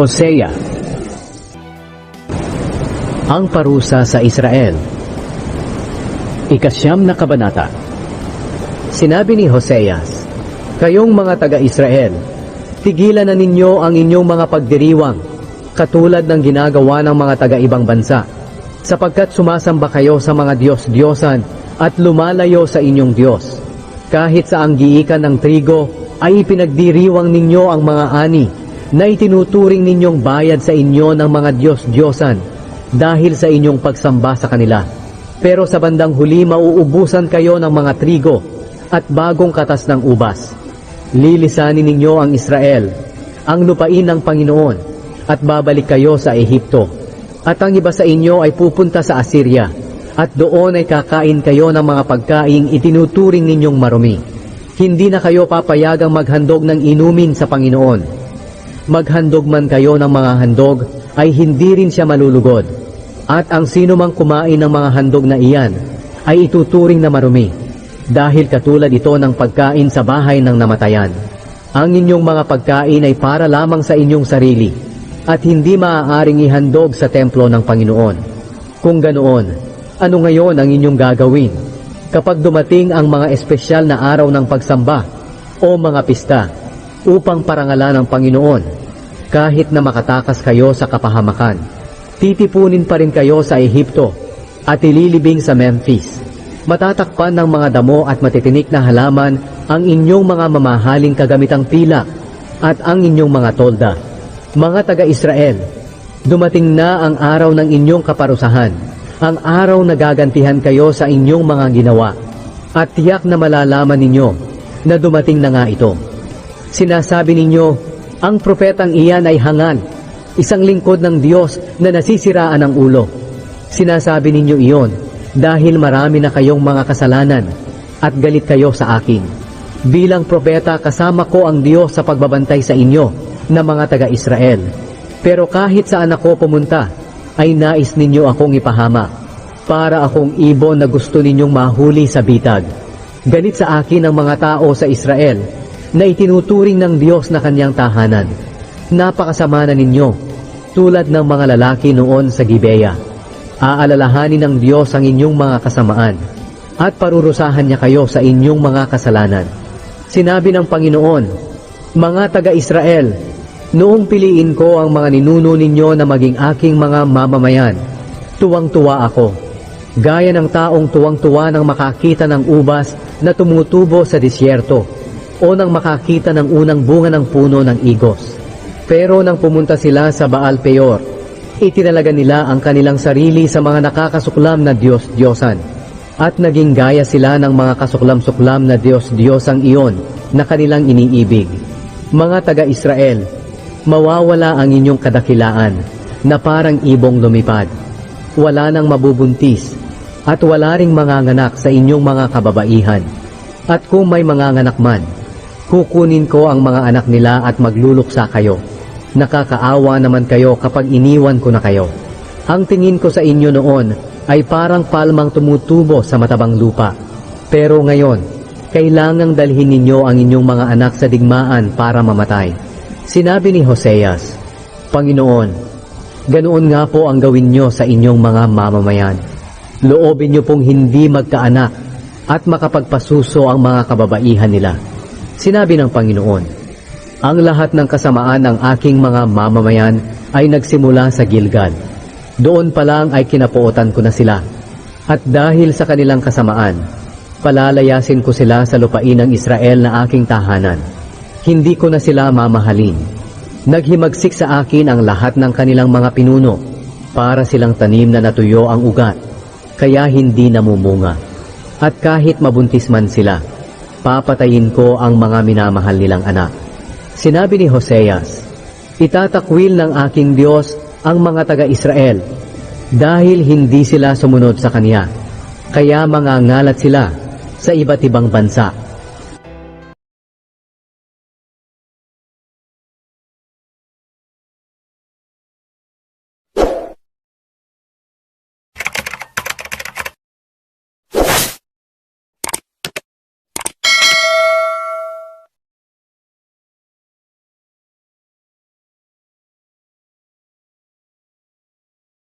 Hosea. Ang parusa sa Israel. Ikasyam na kabanata. Sinabi ni Hoseas, Kayong mga taga-Israel, tigilan na ninyo ang inyong mga pagdiriwang, katulad ng ginagawa ng mga taga-ibang bansa, sapagkat sumasamba kayo sa mga Diyos-Diyosan at lumalayo sa inyong Diyos. Kahit sa anggiikan ng trigo, ay ipinagdiriwang ninyo ang mga ani na itinuturing ninyong bayad sa inyo ng mga Diyos-Diyosan dahil sa inyong pagsamba sa kanila. Pero sa bandang huli mauubusan kayo ng mga trigo at bagong katas ng ubas. Lilisanin ninyo ang Israel, ang lupain ng Panginoon, at babalik kayo sa Ehipto. At ang iba sa inyo ay pupunta sa Assyria, at doon ay kakain kayo ng mga pagkaing itinuturing ninyong marumi. Hindi na kayo papayagang maghandog ng inumin sa Panginoon. Maghandog man kayo ng mga handog, ay hindi rin siya malulugod. At ang sino mang kumain ng mga handog na iyan, ay ituturing na marumi dahil katulad ito ng pagkain sa bahay ng namatayan. Ang inyong mga pagkain ay para lamang sa inyong sarili at hindi maaaring ihandog sa templo ng Panginoon. Kung ganoon, ano ngayon ang inyong gagawin kapag dumating ang mga espesyal na araw ng pagsamba o mga pista upang parangalan ng Panginoon kahit na makatakas kayo sa kapahamakan? Titipunin pa rin kayo sa Ehipto at ililibing sa Memphis. Matatakpan ng mga damo at matitinik na halaman ang inyong mga mamahaling kagamitang pilak at ang inyong mga tolda. Mga taga-Israel, dumating na ang araw ng inyong kaparusahan, ang araw na gagantihan kayo sa inyong mga ginawa, at tiyak na malalaman ninyo na dumating na nga ito. Sinasabi ninyo, ang propetang iyan ay hangal, isang lingkod ng Diyos na nasisiraan ng ulo. Sinasabi ninyo iyon dahil marami na kayong mga kasalanan at galit kayo sa akin. Bilang propeta kasama ko ang Diyos sa pagbabantay sa inyo na mga taga-Israel. Pero kahit saan ako pumunta, ay nais ninyo akong ipahamak para akong ibon na gusto ninyong mahuli sa bitag. Galit sa akin ang mga tao sa Israel na itinuturing ng Diyos na kanyang tahanan. Napakasama na ninyo, tulad ng mga lalaki noon sa Gibeah. Aalalahanin ng Diyos ang inyong mga kasamaan at parurusahan niya kayo sa inyong mga kasalanan. Sinabi ng Panginoon, Mga taga-Israel, noong piliin ko ang mga ninuno ninyo na maging aking mga mamamayan, tuwang-tuwa ako. Gaya ng taong tuwang-tuwa nang makakita ng ubas na tumutubo sa disyerto o nang makakita ng unang bunga ng puno ng igos. Pero nang pumunta sila sa Baal Peor, itinalaga nila ang kanilang sarili sa mga nakakasuklam na Diyos-Diyosan. At naging gaya sila ng mga kasuklam-suklam na Diyos-Diyosang iyon na kanilang iniibig. Mga taga-Israel, mawawala ang inyong kadakilaan na parang ibong lumipad. Wala nang mabubuntis at wala ring manganganak sa inyong mga kababaihan. At kung may manganganak man, kukunin ko ang mga anak nila at magluluksa kayo. Nakakaawa naman kayo kapag iniwan ko na kayo. Ang tingin ko sa inyo noon ay parang palmang tumutubo sa matabang lupa. Pero ngayon, kailangang dalhin ninyo ang inyong mga anak sa digmaan para mamatay. Sinabi ni Hoseas, Panginoon, ganoon nga po ang gawin nyo sa inyong mga mamamayan. Loobin nyo pong hindi magkaanak at makapagpasuso ang mga kababaihan nila. Sinabi ng Panginoon, Ang lahat ng kasamaan ng aking mga mamamayan ay nagsimula sa Gilgal. Doon pa lang ay kinapuotan ko na sila. At dahil sa kanilang kasamaan, palalayasin ko sila sa lupain ng Israel na aking tahanan. Hindi ko na sila mamahalin. Naghimagsik sa akin ang lahat ng kanilang mga pinuno para silang tanim na natuyo ang ugat, kaya hindi namumunga. At kahit mabuntis man sila, papatayin ko ang mga minamahal nilang anak. Sinabi ni Hoseas, Itatakwil ng aking Diyos ang mga taga-Israel dahil hindi sila sumunod sa Kanya. Kaya mangangalat sila sa iba't ibang bansa